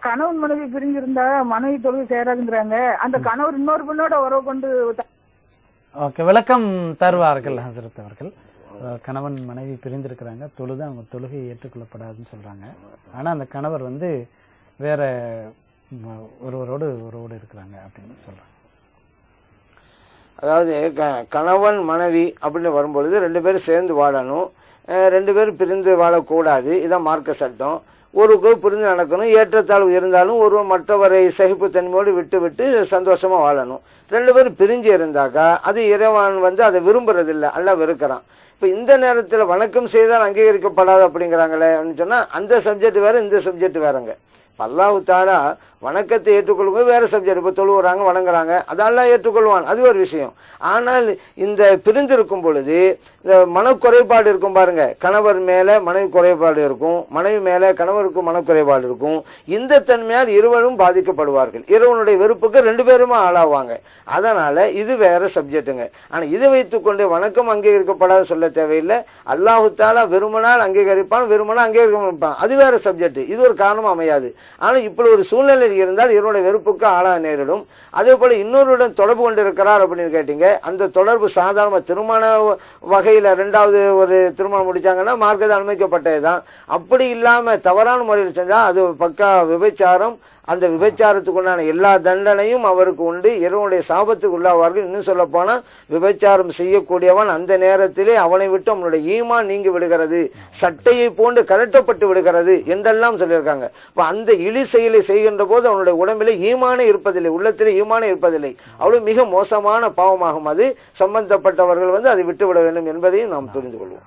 கணவன் மனைவி பிரிஞ்சிருந்தா மனைவி தொழுகை சேராதுங்கிறாங்க அந்த கணவர் இன்னொரு பெண்ணோட உறவு கொண்டு ஓகே விளக்கம் தருவார்கள் ஹசரத் அவர்கள். கணவன் மனைவி பிரிந்திருக்கிறாங்க. தொழுது அவங்க தொழுகை ஏற்றுக்கொள்ளப்படாதுன்னு சொல்றாங்க. ஆனா அந்த கணவர் வந்து வேற ஒருவரோடு ஒருவோடு இருக்கிறாங்க அப்படின்னு சொல்றாங்க. அதாவது க- கணவன் மனைவி அப்படின்னு வரும்பொழுது ரெண்டு பேரும் சேர்ந்து வாழணும். ரெண்டு பேரும் பிரிந்து வாழக்கூடாது. இதான் மார்க்க சட்டம். ஒருக்கு புரிந்து நடக்கணும். ஏற்றத்தாழ்வு இருந்தாலும் ஒருவர் மற்றவரை சகிப்பு தன்மையோடு விட்டு விட்டு சந்தோஷமா வாழணும். ரெண்டு பேரும் பிரிஞ்சு இருந்தாக்கா அது இறைவன் வந்து அதை விரும்புறது இல்ல அல்ல வெறுக்கிறான். இப்ப இந்த நேரத்துல வணக்கம் செய்தால் அங்கீகரிக்கப்படாது அப்படிங்கிறாங்களே அப்படின்னு சொன்னா அந்த சப்ஜெக்ட் வேற இந்த சப்ஜெக்ட் வேறங்க. அல்லாஹு தாலா வணக்கத்தை ஏற்றுக்கொள்ளும் வேற சப்ஜெக்ட் இப்ப தொழுவுறாங்க வணங்குறாங்க அதெல்லாம் ஏற்றுக்கொள்வான். அது ஒரு விஷயம். ஆனால் இந்த பிரிந்திருக்கும் பொழுது இந்த மனக்குறைபாடு இருக்கும் பாருங்க. கணவர் மேல மனைவி குறைபாடு இருக்கும் மனைவி மேல கணவருக்கும் மனக்குறைபாடு இருக்கும். இந்த தன்மையால் இருவரும் பாதிக்கப்படுவார்கள். இருவனுடைய வெறுப்புக்கு ரெண்டு பேருமா ஆளாவாங்க. அதனால இது வேற சப்ஜெக்ட்டுங்க ஆனா இதை வைத்துக்கொண்டு வணக்கம் அங்கீகரிக்கப்படாத சொல்ல தேவையில்லை. அல்லாஹு தாலா விரும்பினால் அங்கீகரிப்பான் விரும்பினா அங்கீகரிப்பான். அது வேற சப்ஜெக்ட் இது ஒரு காரணம் அமையாது. ஆனால் இப்படி ஒரு சூழ்நிலை இருந்தால் இவருடைய வெறுப்புக்கு ஆளாக நேரிடும். அதே போல இன்னொருடன் தொடர்பு கொண்டிருக்கிறார் அப்படின்னு கேட்டீங்க. அந்த தொடர்பு சாதாரண திருமண வகையில் ரெண்டாவது ஒரு திருமணம் முடிச்சாங்கன்னா மார்க்கத்தை அனுமதிக்கப்பட்டதுதான். அப்படி இல்லாம தவறான முறையில் செஞ்சா அது பக்கா விபச்சாரம். அந்த விபச்சாரத்துக்குண்டான எல்லா தண்டனையும் அவருக்கு உண்டு. இறைவனுடைய சாபத்துக்கு உள்ளாவார்கள். இன்னும் சொல்ல போனா விபச்சாரம் செய்யக்கூடியவன் அந்த நேரத்திலே அவன் விட்டு அவனுடைய ஈமான் நீங்கி விடுகிறது. சட்டையை போன்று கரட்டப்பட்டு விடுகிறது என்றெல்லாம் சொல்லியிருக்காங்க. இப்ப அந்த இழி செயலை செய்கின்ற போது அவனுடைய உடம்பிலே ஈமானே இருப்பதில்லை உள்ளத்திலே ஈமானே இருப்பதில்லை. அவ்வளவு மிக மோசமான பாவமாகும் அது. சம்பந்தப்பட்டவர்கள் வந்து அதை விட்டுவிட வேண்டும் என்பதையும் நாம் புரிந்து கொள்வோம்.